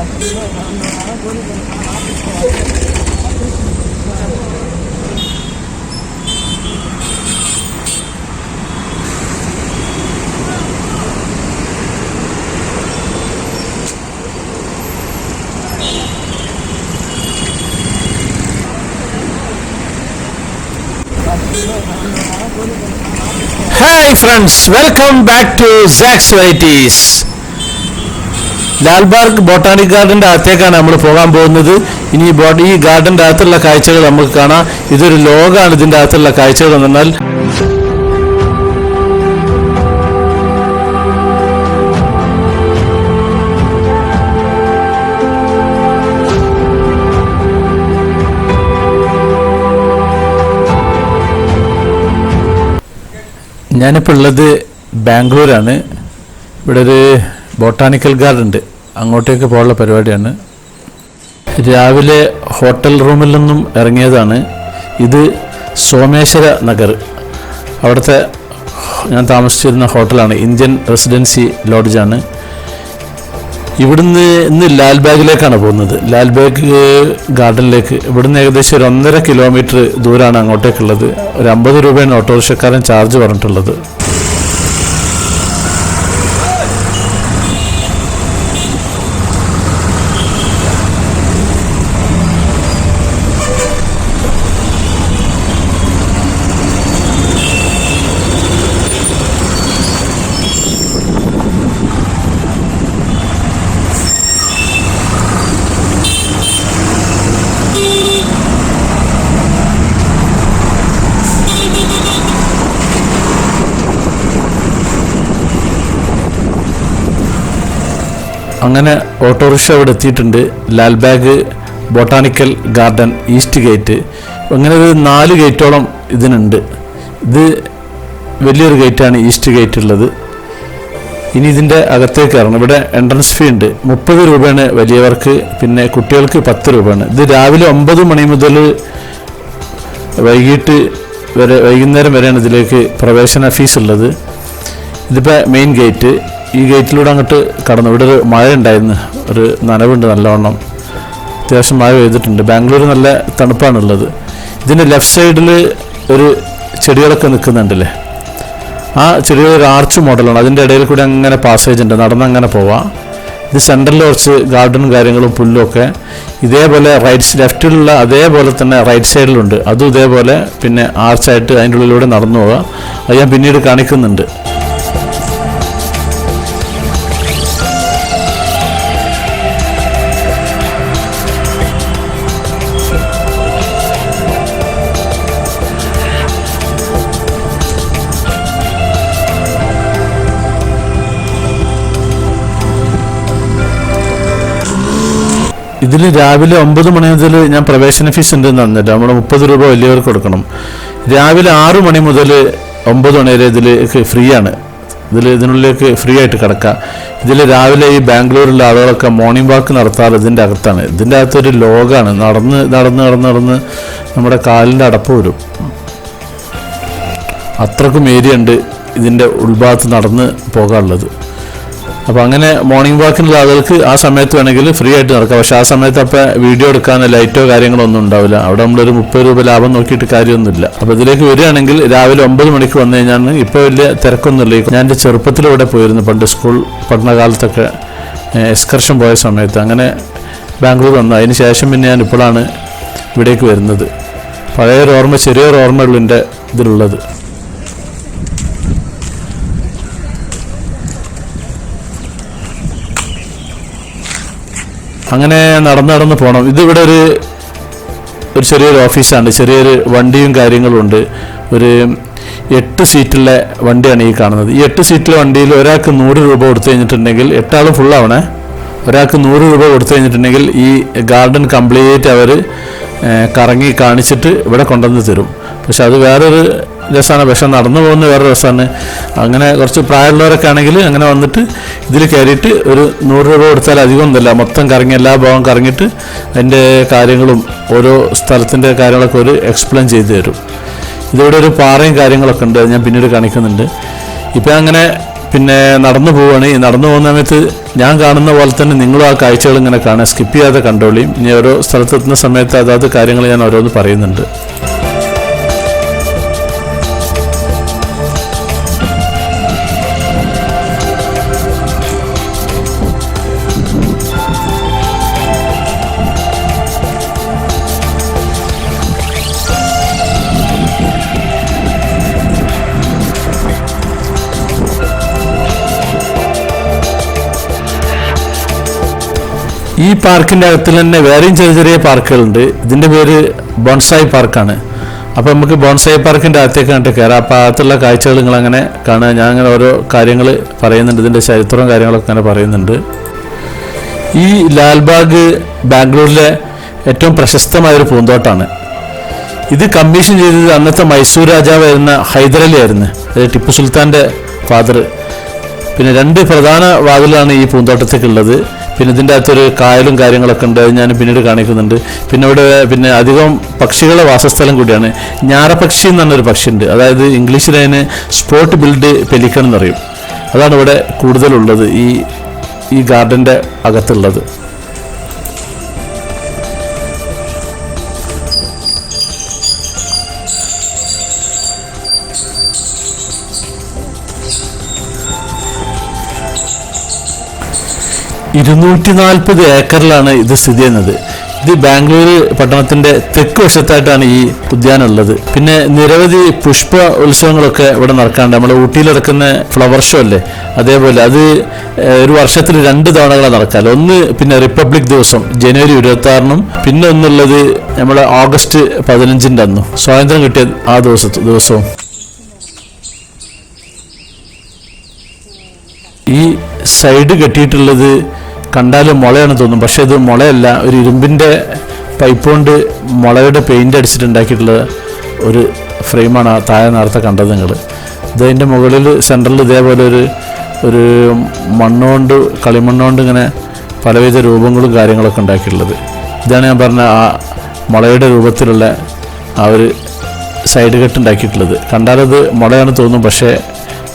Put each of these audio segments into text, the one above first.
Hi friends, welcome back to Zach's Varieties. Varieties Lalbagh botanic ഗാർഡന്റെ അകത്തേക്കാണ് നമ്മൾ പോകാൻ പോകുന്നത്. ഇനി ഈ ഗാർഡന്റെ അകത്തുള്ള കാഴ്ചകൾ നമുക്ക് കാണാം. ഇതൊരു ലോകമാണ് ഇതിന്റെ അകത്തുള്ള കാഴ്ചകൾ എന്ന് പറഞ്ഞാൽ. ഞാനിപ്പോൾ ഉള്ളത് ബാംഗ്ലൂരാണ്. ഇവിടെ ഒരു ബോട്ടാണിക്കൽ ഗാർഡൻ ഉണ്ട്. അങ്ങോട്ടേക്ക് പോകാനുള്ള പരിപാടിയാണ്. രാവിലെ ഹോട്ടൽ റൂമിൽ നിന്നും ഇറങ്ങിയതാണ്. ഇത് സോമേശ്വര നഗർ. അവിടുത്തെ ഞാൻ താമസിച്ചിരുന്ന ഹോട്ടലാണ്. ഇന്ത്യൻ റെസിഡൻസി ലോഡ്ജാണ്. ഇവിടുന്ന് ഇന്ന് ലാൽബാഗിലേക്കാണ് പോകുന്നത്. ലാൽബാഗ് ഗാർഡനിലേക്ക്. ഇവിടുന്ന് ഏകദേശം ഒരു ഒന്നര കിലോമീറ്റർ ദൂരമാണ് അങ്ങോട്ടേക്കുള്ളത്. ഒരു അമ്പത് രൂപയാണ് ഓട്ടോറിക്ഷക്കാരൻ ചാർജ് പറഞ്ഞിട്ടുള്ളത്. അങ്ങനെ ഓട്ടോറിക്ഷ അവിടെ എത്തിയിട്ടുണ്ട്. Lalbagh botanical garden east gate. അങ്ങനെ ഒരു നാല് ഗേറ്റോളം ഇതിനുണ്ട്. ഇത് വലിയൊരു ഗേറ്റാണ് ഈസ്റ്റ് ഗേറ്റ് ഉള്ളത് ഇനി ഇതിന്റെ അകത്തേക്ക് ഇറങ്ങണം ഇവിടെ എൻട്രൻസ് ഫീ ഉണ്ട്. മുപ്പത് രൂപയാണ് വലിയവർക്ക് പിന്നെ കുട്ടികൾക്ക് പത്ത് രൂപയാണ്. ഇത് രാവിലെ ഒമ്പത് മണി മുതൽ വൈകിട്ട് വരെ വൈകുന്നേരം വരെയാണ് ഇതിലേക്ക് പ്രവേശന ഫീസ് ഉള്ളത്. ഇതിപ്പോൾ മെയിൻ ഗേറ്റ് ഈ ഗേറ്റിലൂടെ അങ്ങോട്ട് കടന്നു. ഇവിടെ ഒരു മഴ ഉണ്ടായിരുന്നു ഒരു നനവുണ്ട് നല്ലവണ്ണം അത്യാവശ്യം മഴ പെയ്തിട്ടുണ്ട്. ബാംഗ്ലൂർ നല്ല തണുപ്പാണുള്ളത്. ഇതിന്റെ ലെഫ്റ്റ് സൈഡിൽ ഒരു ചെടികളൊക്കെ നിൽക്കുന്നുണ്ടല്ലേ? ആ ചെടികൾ ഒരു ആർച്ച് മോഡലാണ് അതിന്റെ ഇടയിൽ കൂടി അങ്ങനെ പാസേജ് ഉണ്ട്. നടന്ന് അങ്ങനെ പോവാം. ഇത് സെന്ററിൽ കുറച്ച് ഗാർഡനും കാര്യങ്ങളും പുല്ലും ഒക്കെ. ഇതേപോലെ റൈറ്റ് ലെഫ്റ്റിലുള്ള അതേപോലെ തന്നെ റൈറ്റ് സൈഡിലുണ്ട് അതും ഇതേപോലെ പിന്നെ ആർച്ചായിട്ട് അതിന്റെ ഉള്ളിലൂടെ നടന്നു പോവുക അത് ഞാൻ പിന്നീട് കാണിക്കുന്നുണ്ട്. ഇതിൽ രാവിലെ ഒമ്പത് മണി മുതൽ ഞാൻ പ്രവേശന ഫീസ് ഉണ്ടെന്ന് തന്നിട്ട് നമ്മൾ മുപ്പത് രൂപ വലിയവർക്ക് കൊടുക്കണം. രാവിലെ ആറ് മണി മുതൽ ഒമ്പത് മണി വരെ ഇതിലേക്ക് ഫ്രീ ആണ് ഇതിൽ ഇതിനുള്ളിലേക്ക് ഫ്രീ ആയിട്ട് കിടക്കാം. ഇതിൽ രാവിലെ ഈ ബാംഗ്ലൂരിലെ ആളുകളൊക്കെ മോർണിംഗ് വാക്ക് നടത്താറ് ഇതിന്റെ അകത്താണ്. ഇതിന്റെ അകത്തൊരു ലോകമാണ് നടന്ന് നടന്ന് നടന്ന് നടന്ന് നമ്മുടെ കാലിന്റെ അടപ്പ് വരും. അത്രക്കും ഏരിയ ഉണ്ട് ഇതിന്റെ ഉൾഭാഗത്ത് നടന്ന് പോകാനുള്ളത്. അപ്പോൾ അങ്ങനെ മോർണിംഗ് വാക്കിനുള്ള ആളുകൾക്ക് ആ സമയത്ത് വേണമെങ്കിൽ ഫ്രീ ആയിട്ട് നടക്കാം. പക്ഷേ ആ സമയത്ത് അപ്പോൾ വീഡിയോ എടുക്കാൻ ലൈറ്റോ കാര്യങ്ങളോ ഒന്നും ഉണ്ടാവില്ല. അവിടെ നമ്മളൊരു മുപ്പത് രൂപ ലാഭം നോക്കിയിട്ട് കാര്യമൊന്നുമില്ല. അപ്പോൾ ഇതിലേക്ക് വരികയാണെങ്കിൽ രാവിലെ ഒമ്പത് മണിക്ക് വന്നു കഴിഞ്ഞാൽ ഇപ്പോൾ വലിയ തിരക്കൊന്നുമില്ല. ഞാൻ എന്റെ ചെറുപ്പത്തിലൂടെ പോയിരുന്നു. പണ്ട് സ്കൂൾ പഠനകാലത്തൊക്കെ എക്സ്കർഷൻ പോയ സമയത്ത്. അങ്ങനെ ബാംഗ്ലൂർ വന്നു. അതിന് ശേഷം പിന്നെ ഞാൻ ഇപ്പോഴാണ് ഇവിടേക്ക് വരുന്നത്. പഴയൊരു ഓർമ്മ ചെറിയൊരു ഓർമ്മയുള്ളൂ എന്റെ ഇതിലുള്ളത്. അങ്ങനെ നടന്ന് നടന്ന് പോകണം ഇതിവിടെ ഒരു ഒരു ചെറിയൊരു ഓഫീസാണ്. ചെറിയൊരു വണ്ടിയും കാര്യങ്ങളും ഉണ്ട്. ഒരു എട്ട് സീറ്റിലെ വണ്ടിയാണ് ഈ കാണുന്നത്. ഈ എട്ട് സീറ്റിലെ വണ്ടിയിൽ ഒരാൾക്ക് നൂറ് രൂപ കൊടുത്തു കഴിഞ്ഞിട്ടുണ്ടെങ്കിൽ എട്ടാളും ഫുള്ളാവണേ ഒരാൾക്ക് നൂറ് രൂപ കൊടുത്തു കഴിഞ്ഞിട്ടുണ്ടെങ്കിൽ ഈ ഗാർഡൻ കംപ്ലീറ്റ് അവർ കറങ്ങി കാണിച്ചിട്ട് ഇവിടെ കൊണ്ടുവന്ന് തരും. പക്ഷെ അത് വേറൊരു രസമാണ് പക്ഷെ നടന്നു പോകുന്ന വേറെ രസമാണ് അങ്ങനെ കുറച്ച് പ്രായമുള്ളവരൊക്കെ ആണെങ്കിൽ അങ്ങനെ വന്നിട്ട് ഇതിൽ കയറിയിട്ട് ഒരു നൂറ് രൂപ കൊടുത്താൽ അധികം ഒന്നുമില്ല. മൊത്തം കറങ്ങി എല്ലാ ഭാഗവും കറങ്ങിയിട്ട് അതിന്റെ കാര്യങ്ങളും ഓരോ സ്ഥലത്തിന്റെ കാര്യങ്ങളൊക്കെ ഒരു എക്സ്പ്ലെയിൻ ചെയ്തു തരും. ഇതിവിടെ ഒരു പാറയും കാര്യങ്ങളൊക്കെ ഉണ്ട്. അത് ഞാൻ പിന്നീട് കാണിക്കുന്നുണ്ട്. ഇപ്പം അങ്ങനെ പിന്നെ നടന്നു പോവുകയാണ് ഈ നടന്നു പോകുന്ന സമയത്ത് ഞാൻ കാണുന്ന പോലെ തന്നെ നിങ്ങളും ആ കാഴ്ചകൾ ഇങ്ങനെ കാണാൻ സ്കിപ്പ് ചെയ്യാതെ കണ്ടോളിയും ഇനി ഓരോ സ്ഥലത്തെത്തുന്ന സമയത്ത് അതാത് കാര്യങ്ങൾ ഞാൻ ഓരോന്ന് പറയുന്നുണ്ട്. ഈ പാർക്കിന്റെ അകത്തിൽ തന്നെ വേറെയും ചെറിയ ചെറിയ പാർക്കുകളുണ്ട്. ഇതിന്റെ പേര് ബോൺസായി പാർക്കാണ്. അപ്പോൾ നമുക്ക് ബോൺസായി പാർക്കിന്റെ അകത്തേക്ക് കണ്ടിട്ട് കയറാം. അപ്പോൾ അകത്തുള്ള കാഴ്ചകൾ നിങ്ങൾ അങ്ങനെ കാണുക. ഞാൻ അങ്ങനെ ഓരോ കാര്യങ്ങൾ പറയുന്നുണ്ട്. ഇതിന്റെ ചരിത്രവും കാര്യങ്ങളൊക്കെ അങ്ങനെ പറയുന്നുണ്ട്. ഈ ലാൽബാഗ് ബാംഗ്ലൂരിലെ ഏറ്റവും പ്രശസ്തമായൊരു പൂന്തോട്ടാണ്. ഇത് കമ്മീഷൻ ചെയ്തത് അന്നത്തെ മൈസൂർ രാജാവായിരുന്ന ഹൈദരലി ആയിരുന്നു. അതായത് ടിപ്പു സുൽത്താന്റെ ഫാദർ. പിന്നെ രണ്ട് പ്രധാന വാതിലാണ് ഈ പൂന്തോട്ടത്തേക്കുള്ളത് പിന്നെ ഇതിന്റെ അകത്തൊരു കായലും കാര്യങ്ങളൊക്കെ ഉണ്ട് ഞാൻ പിന്നീട് കാണിക്കുന്നുണ്ട്. പിന്നെ ഇവിടെ പിന്നെ അധികം പക്ഷികളുടെ വാസസ്ഥലം കൂടിയാണ്. ഞാറപക്ഷി എന്ന് പറഞ്ഞൊരു പക്ഷിയുണ്ട്. അതായത് ഇംഗ്ലീഷിൽ അതിന് സ്പോട്ട് ബിൽഡ് പെലിക്കൺ എന്ന് പറയും. അതാണ് ഇവിടെ കൂടുതലുള്ളത് ഈ ഈ ഗാർഡന്റെ അകത്തുള്ളത്. ഇരുന്നൂറ്റി നാൽപ്പത് ഏക്കറിലാണ് ഇത് സ്ഥിതി ചെയ്യുന്നത്. ഇത് ബാംഗ്ലൂർ പട്ടണത്തിന്റെ തെക്ക് വശത്തായിട്ടാണ് ഈ ഉദ്യാനം ഉള്ളത് പിന്നെ നിരവധി പുഷ്പ ഉത്സവങ്ങളൊക്കെ ഇവിടെ നടക്കാറുണ്ട്. നമ്മുടെ ഊട്ടിയിൽ നടക്കുന്ന ഫ്ലവർ ഷോ അല്ലേ? അതേപോലെ അത് ഒരു വർഷത്തിൽ രണ്ട് തവണകളാണ് നടക്കാറ്. ഒന്ന് പിന്നെ റിപ്പബ്ലിക് ദിവസം ജനുവരി ഇരുപത്തി ആറിനും പിന്നെ ഒന്നുള്ളത് നമ്മുടെ ഓഗസ്റ്റ് പതിനഞ്ചിന്റെ അന്നും. സ്വാതന്ത്ര്യം കിട്ടിയ ആ ദിവസത്തെ ദിവസവും. ഈ സൈഡ് കെട്ടിയിട്ടുള്ളത് കണ്ടാൽ മുളയാണ് തോന്നും. പക്ഷേ ഇത് മുളയല്ല. ഒരു ഇരുമ്പിന്റെ പൈപ്പ് കൊണ്ട് മുളയുടെ പെയിന്റ് അടിച്ചിട്ടുണ്ടാക്കിയിട്ടുള്ള ഒരു ഫ്രെയിമാണ് താഴെ നേരത്തെ കണ്ടത് നിങ്ങൾ ഇതതിന്റെ മുകളിൽ സെന്ററിൽ ഇതേപോലെ ഒരു ഒരു മണ്ണുകൊണ്ട് കളിമണ്ണുകൊണ്ട് ഇങ്ങനെ പലവിധ രൂപങ്ങളും കാര്യങ്ങളൊക്കെ ഉണ്ടാക്കിയിട്ടുള്ളത്. ഇതാണ് ഞാൻ പറഞ്ഞ ആ മുളയുടെ രൂപത്തിലുള്ള ആ ഒരു സൈഡ് കെട്ട് ഉണ്ടാക്കിയിട്ടുള്ളത്. കണ്ടാലത് മുളയാണ് തോന്നും. പക്ഷേ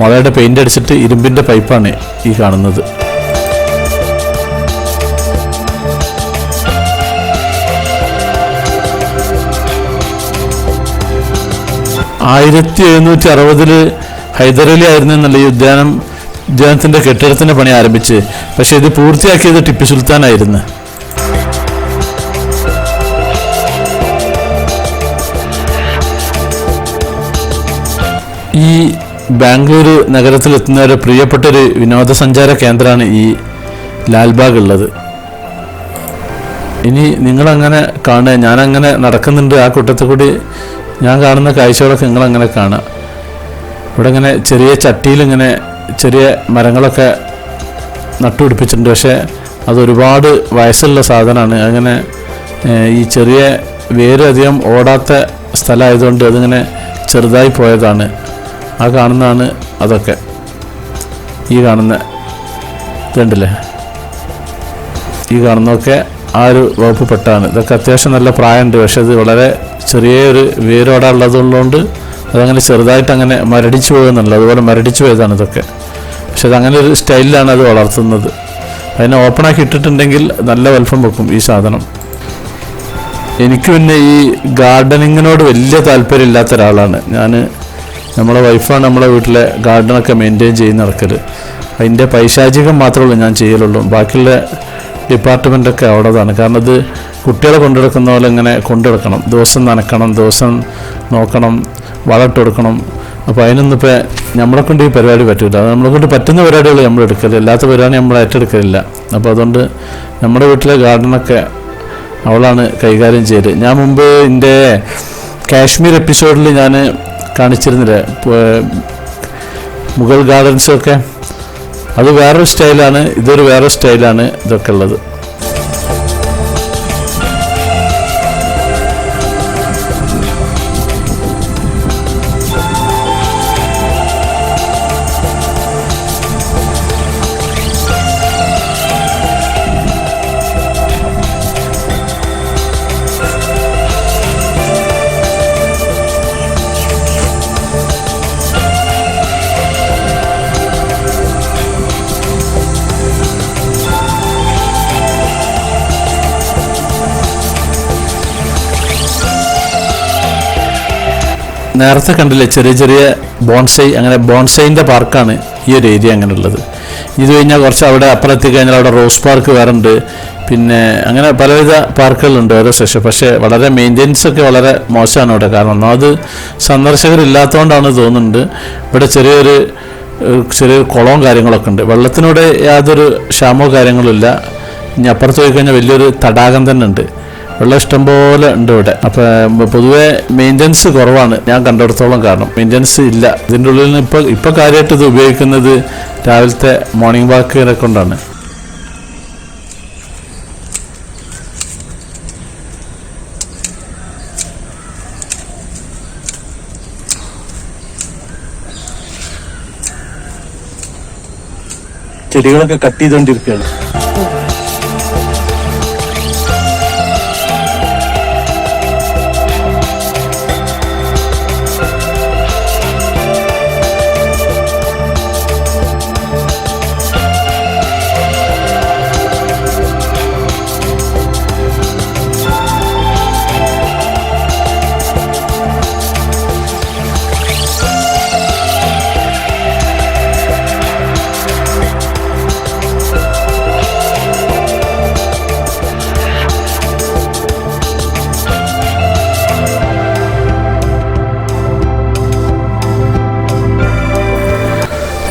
മുളയുടെ പെയിന്റ് അടിച്ചിട്ട് ഇരുമ്പിന്റെ പൈപ്പാണ് ഈ കാണുന്നത്. ആയിരത്തി എഴുന്നൂറ്റി അറുപതിൽ ഹൈദരലി ആയിരുന്നു എന്നുള്ള ഈ ഉദ്യാനം ഉദ്യാനത്തിന്റെ കെട്ടിടത്തിന്റെ പണി ആരംഭിച്ച്. പക്ഷേ ഇത് പൂർത്തിയാക്കിയത് ടിപ്പു സുൽത്താൻ ആയിരുന്നു ഈ ബാംഗ്ലൂർ നഗരത്തിലെത്തുന്നവരുടെ ഒരു പ്രിയപ്പെട്ട ഒരു വിനോദസഞ്ചാര കേന്ദ്രമാണ് ഈ ലാൽബാഗ് ഉള്ളത്. ഇനി നിങ്ങളങ്ങനെ കാണുക ഞാനങ്ങനെ നടക്കുന്നുണ്ട് ആ കൂട്ടത്തിൽ കൂടി ഞാൻ കാണുന്ന കാഴ്ചകളൊക്കെ നിങ്ങളങ്ങനെ കാണുക ഇവിടെ ഇങ്ങനെ ചെറിയ ചട്ടിയിലിങ്ങനെ ചെറിയ മരങ്ങളൊക്കെ നട്ടുപിടിപ്പിച്ചിട്ടുണ്ട്. പക്ഷേ അതൊരുപാട് വയസ്സുള്ള സാധനമാണ്. അങ്ങനെ ഈ ചെറിയ വേരധികം ഓടാത്ത സ്ഥലമായതുകൊണ്ട് അതിങ്ങനെ ചെറുതായി പോയതാണ്. ആ കാണുന്നതാണ് അതൊക്കെ. ഈ കാണുന്ന ഇതുണ്ടല്ലേ? ഈ കാണുന്നതൊക്കെ ആ ഒരു വകുപ്പ് പെട്ടാണ്. ഇതൊക്കെ അത്യാവശ്യം നല്ല പ്രായമുണ്ട്. പക്ഷേ ഇത് വളരെ ചെറിയൊരു വേരോടെ ഉള്ളതുകൊണ്ട് അതങ്ങനെ ചെറുതായിട്ട് അങ്ങനെ മരടിച്ചു പോകുന്നുണ്ട് അതുപോലെ മരടിച്ചു പോയതാണ് ഇതൊക്കെ. പക്ഷെ അതങ്ങനെ ഒരു സ്റ്റൈലിലാണ് അത് വളർത്തുന്നത്. അതിനെ ഓപ്പണാക്കി ഇട്ടിട്ടുണ്ടെങ്കിൽ നല്ല വലുപ്പം വെക്കും ഈ സാധനം. എനിക്ക് പിന്നെ ഈ ഗാർഡനിങ്ങിനോട് വലിയ താല്പര്യമില്ലാത്ത ഒരാളാണ്. ഞാൻ നമ്മളെ വൈഫാണ് നമ്മളെ വീട്ടിലെ ഗാർഡനൊക്കെ മെയിന്റെയിൻ ചെയ്ത് നടക്കൽ അതിന്റെ പൈശാചികം മാത്രമേ ഉള്ളൂ ഞാൻ ചെയ്യലുള്ളൂ. ബാക്കിയുള്ള ഡിപ്പാർട്ട്മെന്റൊക്കെ അവിടെതാണ്. കാരണം ഇത് കുട്ടികളെ കൊണ്ടുനടക്കുന്ന പോലെ ഇങ്ങനെ കൊണ്ടുനടക്കണം ദിവസം നനക്കണം ദിവസം നോക്കണം വളമിട്ട് കൊടുക്കണം. അപ്പോൾ അതിനൊന്നും ഇപ്പോൾ നമ്മളെ കൊണ്ട് ഈ പരിപാടി പറ്റില്ല നമ്മളെ കൊണ്ട് പറ്റുന്ന പരിപാടികൾ നമ്മൾ എടുക്കൽ. അല്ലാത്ത പരിപാടി നമ്മൾ ഏറ്റെടുക്കലില്ല. അപ്പോൾ അതുകൊണ്ട് നമ്മുടെ വീട്ടിലെ ഗാർഡനൊക്കെ അവളാണ് കൈകാര്യം ചെയ്ത് ഞാൻ മുമ്പ് എന്റെ കാശ്മീർ എപ്പിസോഡിൽ ഞാൻ കാണിച്ചിരുന്നില്ലേ? മുഗൾ ഗാർഡൻസൊക്കെ അത് വേറൊരു സ്റ്റൈലാണ് ഇതൊരു വേറെ സ്റ്റൈലാണ് ഇതൊക്കെ ഉള്ളത്. നേരത്തെ കണ്ടില്ലേ ചെറിയ ചെറിയ ബോൺസൈ അങ്ങനെ ബോൺസൈന്റെ പാർക്കാണ് ഈ ഒരു ഏരിയ അങ്ങനെ ഉള്ളത് ഇത് കഴിഞ്ഞാൽ കുറച്ച് അവിടെ അപ്പുറത്തി കഴിഞ്ഞാൽ അവിടെ റോസ് പാർക്ക് വേറെ ഉണ്ട് പിന്നെ അങ്ങനെ പലവിധ പാർക്കുകളുണ്ട് ഓരോ സെഷൻ പക്ഷേ വളരെ മെയിന്റെനൻസ് ഒക്കെ വളരെ മോശമാണ് അവിടെ കാരണം ഒന്നാമത് സന്ദർശകരില്ലാത്തതുകൊണ്ടാണ് തോന്നുന്നുണ്ട്. ഇവിടെ ചെറിയൊരു ചെറിയ ചെറിയൊരു കുളവും കാര്യങ്ങളൊക്കെ ഉണ്ട്. വെള്ളത്തിനൂടെ യാതൊരു ക്ഷാമോ കാര്യങ്ങളും ഇല്ല. ഇനി അപ്പുറത്ത് പോയി കഴിഞ്ഞാൽ വലിയൊരു തടാകം തന്നെ ഉണ്ട്. വെള്ളം ഇഷ്ടംപോലെ ഉണ്ട് ഇവിടെ. അപ്പം പൊതുവെ മെയിന്റനൻസ് കുറവാണ്. ഞാൻ കണ്ടിടത്തോളം കാരണം. മെയിന്റനൻസ് ഇല്ല. ഇതിന്റെ ഉള്ളിൽ നിന്ന് ഇപ്പൊ ഇപ്പൊ കാര്യമായിട്ട് ഇത് ഉപയോഗിക്കുന്നത് രാവിലത്തെ മോർണിംഗ് വാക്കിനെ കൊണ്ടാണ്. ചെടികളൊക്കെ കട്ട് ചെയ്തുകൊണ്ടിരിക്കുകയാണ്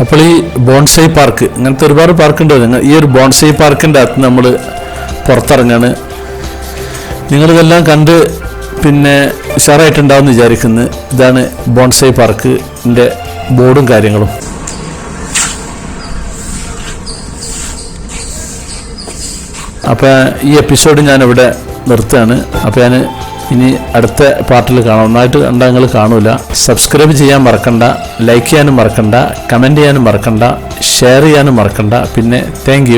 അപ്പോൾ ഈ ബോൺസൈ പാർക്ക് ഇങ്ങനത്തെ ഒരുപാട് പാർക്കുണ്ട്. നിങ്ങൾ ഈ ഒരു ബോൺസൈ പാർക്കിന്റെ അകത്ത് നമ്മൾ പുറത്തിറങ്ങാണ്. നിങ്ങളിതെല്ലാം കണ്ട് പിന്നെ ഉഷാറായിട്ടുണ്ടാവും വിചാരിക്കുന്നു. ഇതാണ് ബോൺസൈ പാർക്കിന്റെ ബോർഡും കാര്യങ്ങളും. അപ്പോൾ ഈ എപ്പിസോഡ് ഞാനിവിടെ നിർത്തുകയാണ്. അപ്പോൾ ഞാൻ ഇനി അടുത്ത പാർട്ടിൽ കാണാം. ഒന്നായിട്ട് കണ്ടാൽ നിങ്ങൾ കാണൂല. സബ്സ്ക്രൈബ് ചെയ്യാൻ മറക്കണ്ട ലൈക്ക് ചെയ്യാനും മറക്കണ്ട കമന്റ് ചെയ്യാനും മറക്കണ്ട ഷെയർ ചെയ്യാനും മറക്കണ്ട. പിന്നെ താങ്ക്